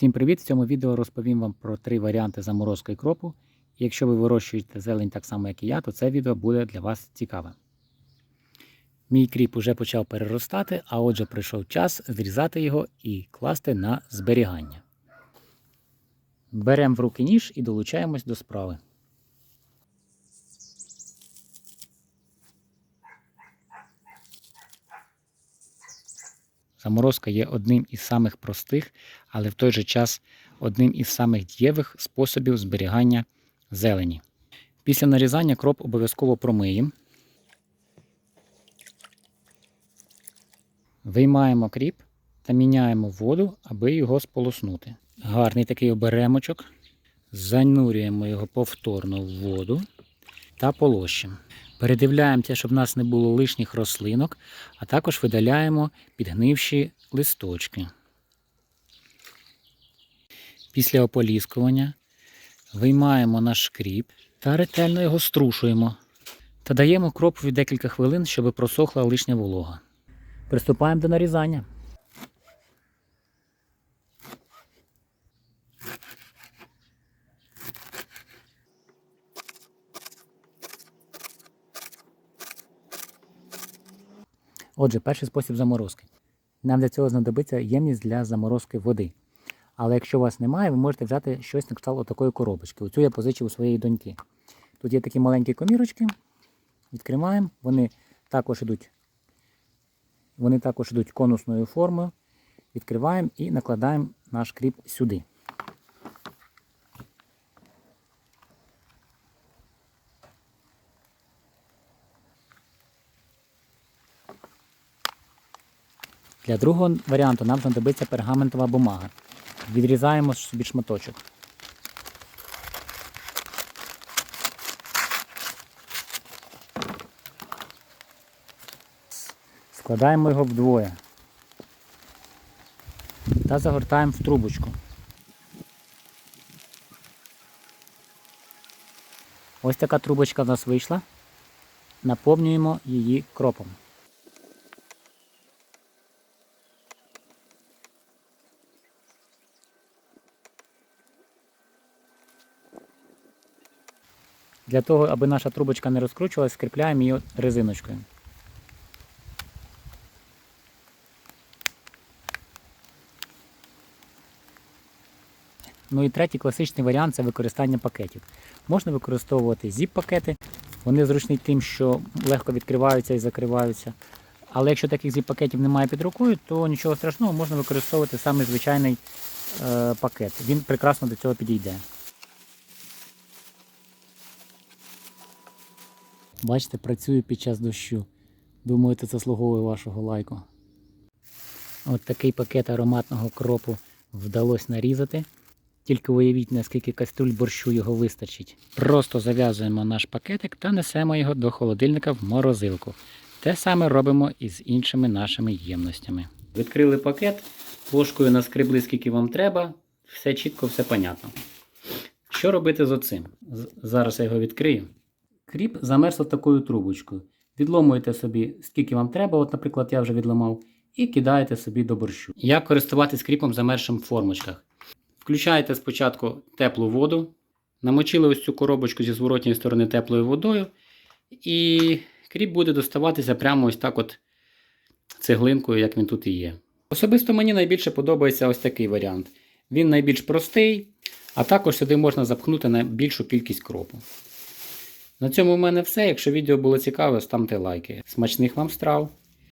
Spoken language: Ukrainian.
Всім привіт! В цьому відео розповім вам про три варіанти заморозки кропу. Якщо ви вирощуєте зелень так само, як і я, то це відео буде для вас цікаве. Мій кріп уже почав переростати, а отже прийшов час зрізати його і класти на зберігання. Беремо в руки ніж і долучаємось до справи. Заморозка є одним із самих простих, але в той же час одним із самих дієвих способів зберігання зелені. Після нарізання кроп обов'язково промиємо. Виймаємо кріп та міняємо воду, аби його сполоснути. Гарний такий оберемочок. Занурюємо його повторно в воду та полощимо. Передивляємося, щоб в нас не було лишніх рослинок, а також видаляємо підгнивші листочки. Після ополіскування виймаємо наш кріп та ретельно його струшуємо та даємо кропові декілька хвилин, щоб просохла лишня волога. Приступаємо до нарізання. Отже, перший спосіб заморозки. Нам для цього знадобиться ємність для заморозки води. Але якщо у вас немає, ви можете взяти щось на кшталт такої коробочки. Оцю я позичив у своєї доньки. Тут є такі маленькі комірочки. Відкриваємо. Вони також йдуть, вони також йдуть конусною формою. Відкриваємо і накладаємо наш кріп сюди. Для другого варіанту нам знадобиться пергаментова бумага. Відрізаємо собі шматочок. Складаємо його вдвоє та загортаємо в трубочку. Ось така трубочка в нас вийшла. Наповнюємо її кропом. Для того, аби наша трубочка не розкручувалась, скріпляємо її резиночкою. Ну і третій класичний варіант це використання пакетів. Можна використовувати зіп-пакети, вони зручні тим, що легко відкриваються і закриваються. Але якщо таких зіп-пакетів немає під рукою, то нічого страшного, можна використовувати саме звичайний е, пакет. Він прекрасно до цього підійде. Бачите, працюю під час дощу. Думаю, це заслуговує вашого лайку. От такий пакет ароматного кропу вдалося нарізати. Тільки уявіть, наскільки каструль борщу його вистачить. Просто зав'язуємо наш пакетик та несемо його до холодильника в морозилку. Те саме робимо і з іншими нашими ємностями. Відкрили пакет, ложкою наскребли, скільки вам треба, все чітко, все понятно. Що робити з оцим? Зараз я його відкрию. Кріп замерзло такою трубочкою. Відломуєте собі, скільки вам треба, от, наприклад, я вже відламав, і кидаєте собі до борщу. Як користуватись кріпом замерзшим в формочках? Включаєте спочатку теплу воду, намочили ось цю коробочку зі зворотньої сторони теплою водою, і кріп буде доставатися прямо ось так от цеглинкою, як він тут і є. Особисто мені найбільше подобається ось такий варіант. Він найбільш простий, а також сюди можна запхнути на більшу кількість кропу. На цьому в мене все. Якщо відео було цікаве, ставте лайки. Смачних вам страв!